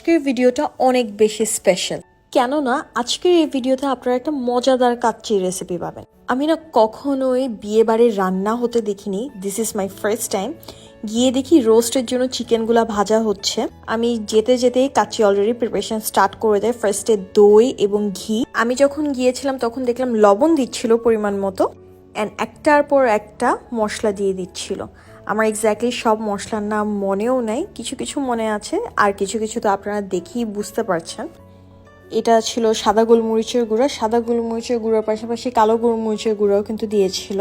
আজকের ভিডিওটা অনেক বেশি স্পেশাল কেননা, আজকের এই ভিডিওতে আপনারা একটা মজাদার কাচ্চি রেসিপি পাবেন। আমি না কখনোই বিয়ে বাড়ির রান্না হতে দেখিনি। This is my first time গিয়ে দেখি রোস্টের জন্য চিকেনগুলা ভাজা হচ্ছে। আমি যেতে যেতেই কাচ্চি অলরেডি প্রিপারেশন স্টার্ট করে দেয়। ফার্স্টে দই এবং ঘি। আমি যখন গিয়েছিলাম, তখন দেখলাম লবণ দিচ্ছিল পরিমাণ মতো। অ্যান্ড একটার পর একটা মশলা দিয়ে দিচ্ছিল। আমার এক্স্যাক্টলি সব মশলার নাম মনেও নাই, কিছু কিছু মনে আছে, আর কিছু কিছু তো আপনারা দেখেই বুঝতে পারছেন। এটা ছিল সাদা গোলমরিচের গুঁড়া, সাদা গোলমরিচের গুঁড়োর পাশাপাশি কালো গোলমরিচের গুঁড়াও কিন্তু দিয়েছিল।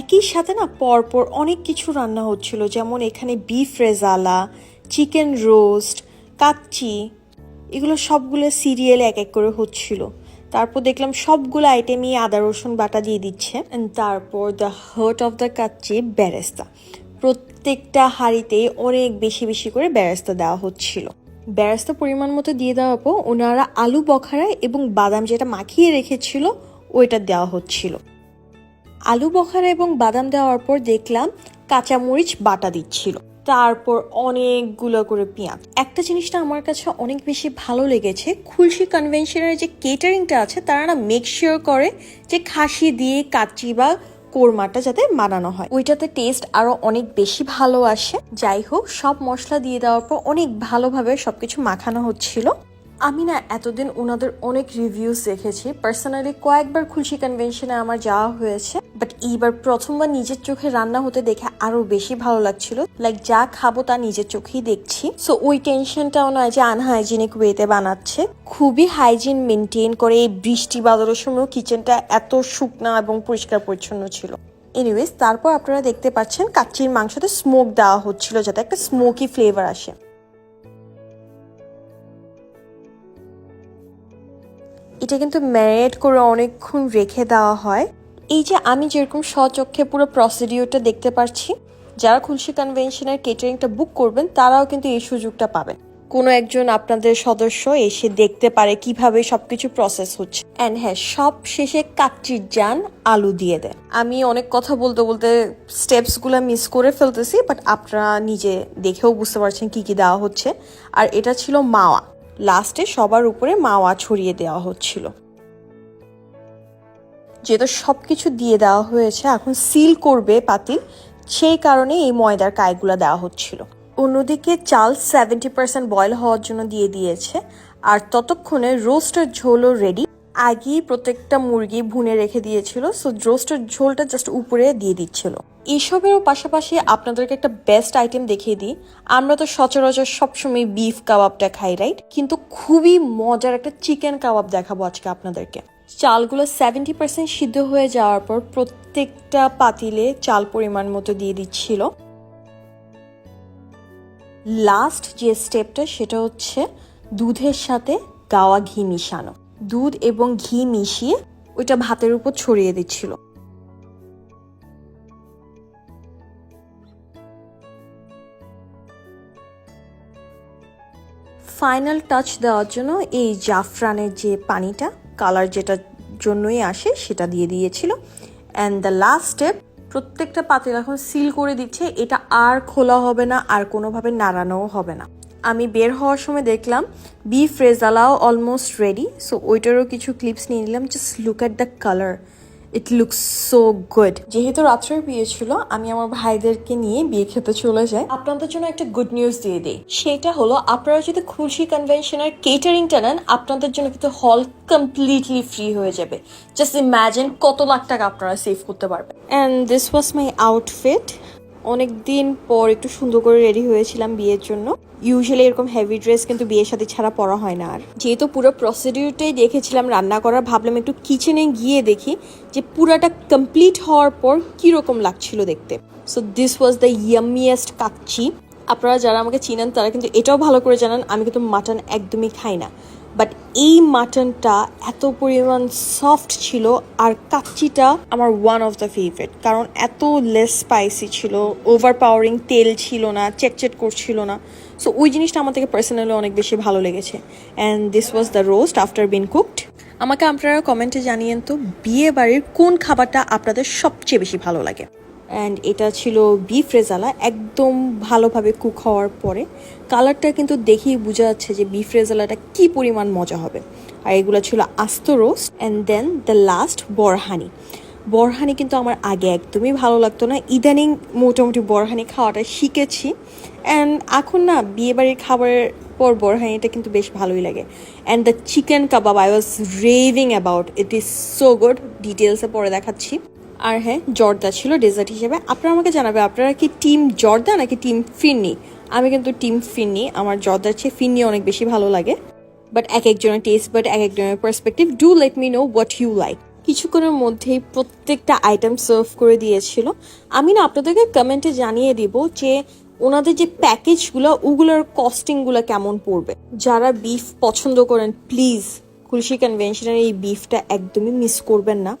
একই সাথে না পরপর অনেক কিছু রান্না হচ্ছিল, যেমন এখানে beef rezala chicken roast kacchi, এগুলো সবগুলো সিরিয়ালে এক এক করে হচ্ছিল। তারপর দেখলাম সবগুলো আইটেমই আদা, রসুন বাটা দিয়ে দিচ্ছে। তারপর the heart of the kacchi beresta প্রত্যেকটা হাঁড়িতেই অনেক বেশি বেশি করে বেরেস্তা দেওয়া হচ্ছিল। বেরেস্তা পরিমাণ মতো দিয়ে দেওয়ার পর ওনারা আলু বখারা এবং বাদাম যেটা মাখিয়ে রেখেছিল, ওইটা দেওয়া হচ্ছিল। আলু বখারা এবং বাদাম দেওয়ার পর দেখলাম কাঁচামরিচ বাটা দিচ্ছিল। তারপর অনেকগুলো করে পেঁয়াজ। একটা জিনিসটা আমার কাছে অনেক বেশি ভালো লেগেছে, খুলশি কনভেনশনের যে কেটারিংটা আছে, তারা না মেক শিওর করে যে খাসি দিয়ে কাচ্চি বা কোরমাটা যাতে বানানো হয়। ওইটাতে টেস্ট আরও অনেক বেশি ভালো আসে। যাই হোক, সব মশলা দিয়ে দেওয়ার পর অনেক ভালোভাবে সবকিছু মাখানো হচ্ছিল। আমি না এতদিন ওনাদের অনেক রিভিউস দেখেছি। পার্সোনালি কয়েকবার খুশি কনভেনশনে আমার যাওয়া হয়েছে। বাট এইবার প্রথমবার নিজের চোখে রান্না হতে দেখে আরও বেশি ভালো লাগছিল। লাইক যা খাব তা নিজের চোখেই দেখছি। সো ওই টেনশনটাও নয় যে আনহাইজিনিক ওয়েতে বানাচ্ছে। খুবই হাইজিন মেনটেন করে এই বৃষ্টি বাদলের সময়ও কিচেনটা এত শুকনা এবং পরিষ্কার পরিচ্ছন্ন ছিল। এনিওয়েজ তারপর আপনারা দেখতে পাচ্ছেন কাচ্চির মাংসতে স্মোক দেওয়া হচ্ছিল যাতে একটা স্মোকি ফ্লেভার আসে। এটা কিন্তু ম্যারিনেট করে অনেকক্ষণ রেখে দেওয়া হয়। এই যে আমি যেরকম স্বচক্ষে পুরো প্রসিডিওরটা দেখতে পাচ্ছি যারা খুলশি কনভেনশনের কেটারিংটা বুক করবেন, তারাও কিন্তু এই সুযোগটা পাবেন। কোনো একজন আপনাদের সদস্য এসে দেখতে পারে কীভাবে সবকিছু প্রসেস হচ্ছে। অ্যান্ড হ্যাঁ সব শেষে কাচ্চির যান আলু দিয়ে দেয় আমি অনেক কথা বলতে বলতে স্টেপসগুলো মিস করে ফেলতেছি বাট আপনারা নিজে দেখেও বুঝতে পারছেন কি কি দেওয়া হচ্ছে। আর এটা ছিল মাওয়া। লাস্টে সবার উপরে মাওয়া ছড়িয়ে দেওয়া হচ্ছিল। যেহেতু সব কিছু দিয়ে দেওয়া হয়েছে, এখন সিল করবে পাতিল। সেই কারণে এই ময়দার কায়গুলো দেওয়া হচ্ছিল। অন্যদিকে চাল সেভেন্টি পার্সেন্ট বয়েল হওয়ার জন্য দিয়ে দিয়েছে, আর ততক্ষণে রোস্টের ঝোলও রেডি আগেই প্রত্যেকটা মুরগি ভুনে রেখে দিয়েছিল সো রোস্টের ঝোলটা জাস্ট উপরে দিয়ে দিচ্ছিল। এসবেরও পাশাপাশি আপনাদেরকে একটা বেস্ট আইটেম দেখিয়ে দিই। আমরা তো সচরাচর সবসময় বিফ কাবাবটা খাই রাইট কিন্তু খুবই মজার একটা চিকেন কাবাব দেখাবো আজকে আপনাদেরকে। চালগুলো সেভেন্টি পার্সেন্ট সিদ্ধ হয়ে যাওয়ার পর প্রত্যেকটা পাতিলে চাল পরিমাণ মতো দিয়ে দিচ্ছিল। লাস্ট যে স্টেপটা সেটা হচ্ছে দুধের সাথে গাওয়া ঘি মিশানো। দুধ এবং ঘি মিশিয়ে ওইটা ভাতের উপর ছড়িয়ে দিচ্ছিল। ফাইনাল টাচ দেওয়ার জন্য এই জাফরানের যে পানিটা কালার যেটার জন্যই আসে সেটা দিয়ে দিয়েছিল। অ্যান্ড দ্য লাস্ট স্টেপ প্রত্যেকটা পাতিল এখন সিল করে দিচ্ছে, এটা আর খোলা হবে না, আর কোনোভাবে নাড়ানোও হবে না। আমি বের হওয়ার সময় দেখলাম বিফ রেজালাও অলমোস্ট রেডি সো ওইটারও কিছু ক্লিপস নিয়ে নিলাম just look at the colour it looks so good যেহেতু রাত্রের বিয়ে ছিল, আমি আমার ভাইদেরকে নিয়ে বিয়ে খেতে চলে যাই। আপনাদের জন্য একটা গুড নিউজ দিয়ে দিই। সেটা হলো, আপনারা যদি খুশি কনভেনশনের কেটারিংটা নেন, আপনাদের জন্য কিন্তু হল কমপ্লিটলি ফ্রি হয়ে যাবে। জাস্ট ইম্যাজিন কত লাখ টাকা আপনারা সেভ করতে পারবেন। And this was my outfit অনেক দিন পর একটু সুন্দর করে রেডি হয়েছিলাম বিয়ের জন্য। ইউজুয়ালি এরকম হেভি ড্রেস কিন্তু বিয়ের সাথে ছাড়া পরা হয় না আর। যেহেতু পুরো প্রসিডিউরটাই দেখেছিলাম, রান্না করার ভাবলাম একটু কিচেনে গিয়ে দেখি যে পুরাটা কমপ্লিট হওয়ার পর কীরকম লাগছিল দেখতে। So this was the yummiest kacchi আপনারা যারা আমাকে চিনেন তারা কিন্তু এটাও ভালো করে জানান, আমি কিন্তু মাটন একদমই খাই না। বাট এই মাটনটা এত পরিমাণ সফট ছিল আর কাচ্চিটা আমার ওয়ান অফ দ্য ফেভারিট কারণ এত লেস স্পাইসি ছিল ওভার পাওয়ারিং তেল ছিল না চেকচেট করছিল না। সো ওই জিনিসটা আমার থেকে পার্সোনালি অনেক বেশি ভালো লেগেছে। And this was the roast after been cooked আমাকে আপনারা কমেন্টে জানিয়েন তো বিয়ে বাড়ির কোন খাবারটা আপনাদের সবচেয়ে বেশি ভালো লাগে? অ্যান্ড এটা ছিল বিফ রেজালা একদম ভালোভাবে কুক হওয়ার পরে। কালারটা কিন্তু দেখেই বোঝা যাচ্ছে যে বিফ রেজালাটা কি পরিমাণ মজা হবে। আর এগুলো ছিল আস্ত roast and then the last borhani. Borhani কিন্তু আমার আগে একদমই ভালো লাগতো না। ইদানিং মোটামুটি বরহানি খাওয়াটা শিখেছি। অ্যান্ড এখন না, বিয়েবাড়ির খাবারের পর বরহানিটা কিন্তু বেশ ভালোই লাগে। And the chicken kebab I was raving about it is so good ডিটেলসে পরে দেখাচ্ছি। আর হ্যাঁ জর্দা ছিল ডেজার্ট হিসেবে। আপনারা আমাকে জানাবে, আপনারা কি টিম জর্দা নাকি টিম ফিন্নি? আমি কিন্তু টিম ফিন্নি। আমার জর্দার চেয়ে ফিন্নি অনেক বেশি ভালো লাগে। বাট এক একজনের টেস্ট বাট এক একজনের perspective do let me know what you like কিছুক্ষণের মধ্যেই প্রত্যেকটা আইটেম সার্ভ করে দিয়েছিল। আমি না আপনাদেরকে কমেন্টে জানিয়ে দিব যে ওনাদের যে প্যাকেজগুলো ওগুলোর কস্টিংগুলো কেমন পড়বে। যারা বিফ পছন্দ করেন প্লিজ কুলসি কনভেনশনের এই বিফটা একদমই মিস করবেন না।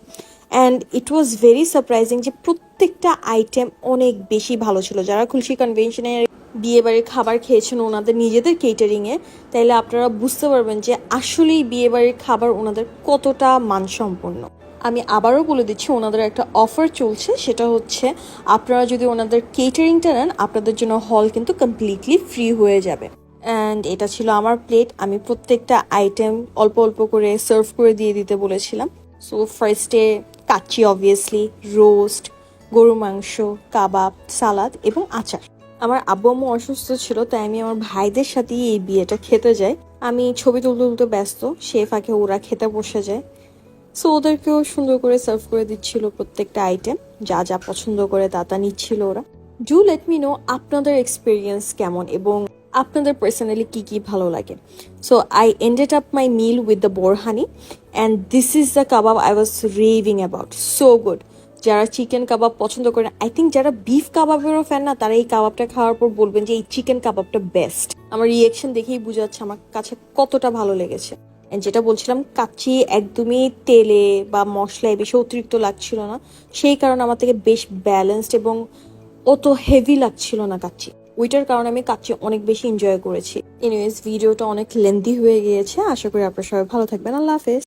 And it was very surprising যে প্রত্যেকটা আইটেম অনেক বেশি ভালো ছিল। যারা খুলশি কনভেনশনের বিয়ে বাড়ির খাবার খেয়েছেন, ওনাদের নিজেদের কেটারিংয়ে তাইলে আপনারা বুঝতে পারবেন যে আসলেই বিয়ে বাড়ির খাবার ওনাদের কতটা মানসম্পন্ন। আমি আবারও বলে দিচ্ছি, ওনাদের একটা অফার চলছে, সেটা হচ্ছে আপনারা যদি ওনাদের কেটারিংটা নেন, আপনাদের জন্য হল কিন্তু কমপ্লিটলি ফ্রি হয়ে যাবে। অ্যান্ড এটা ছিল আমার প্লেট আমি প্রত্যেকটা আইটেম অল্প অল্প করে সার্ভ করে দিয়ে দিতে বলেছিলাম। সো ফার্স্টে কাচ্চি অবভিয়াসলি রোস্ট গরু মাংস, কাবাব, সালাদ এবং আচার। আমার আব্বু আম্মু অসুস্থ ছিল, তাই আমি আমার ভাইদের সাথেই এই বিয়েটা খেতে যাই। আমি ছবি তুলতে তুলতে ব্যস্ত, সে ফাঁকে ওরা খেতে বসে যায়। সো ওদেরকেও সুন্দর করে সার্ভ করে দিচ্ছিল প্রত্যেকটা আইটেম যা যা পছন্দ করে তা তা নিচ্ছিল ওরা। ডু লেট মি নো আপনাদের এক্সপিরিয়েন্স কেমন এবং আপনাদের পার্সোনালি কি কি ভালো লাগে। So I ended up my meal with the borhani and this is the kebab I was raving about so good যারা চিকেন কাবাব পছন্দ করেন আই থিঙ্ক যারা বিফ কাবাবেরও ফ্যান না, তারা এই কাবাবটা খাওয়ার পর বলবেন যে এই চিকেন কাবাবটা বেস্ট আমার রিয়েকশন দেখেই বোঝা যাচ্ছে আমার কাছে কতটা ভালো লেগেছে। যেটা বলছিলাম কাচ্চি একদমই তেলে বা মশলায় বেশি অতিরিক্ত লাগছিল না। সেই কারণে আমার থেকে বেশ ব্যালেন্সড এবং অত হেভি লাগছিল না কাচ্চি ওইটার কারণে আমি কাচ্চি অনেক বেশি এনজয় করেছি। এনিওয়েজ ভিডিওটা অনেক লেন্দি হয়ে গিয়েছে। আশা করি আপনার সবাই ভালো থাকবেন। আল্লাহ হাফেজ।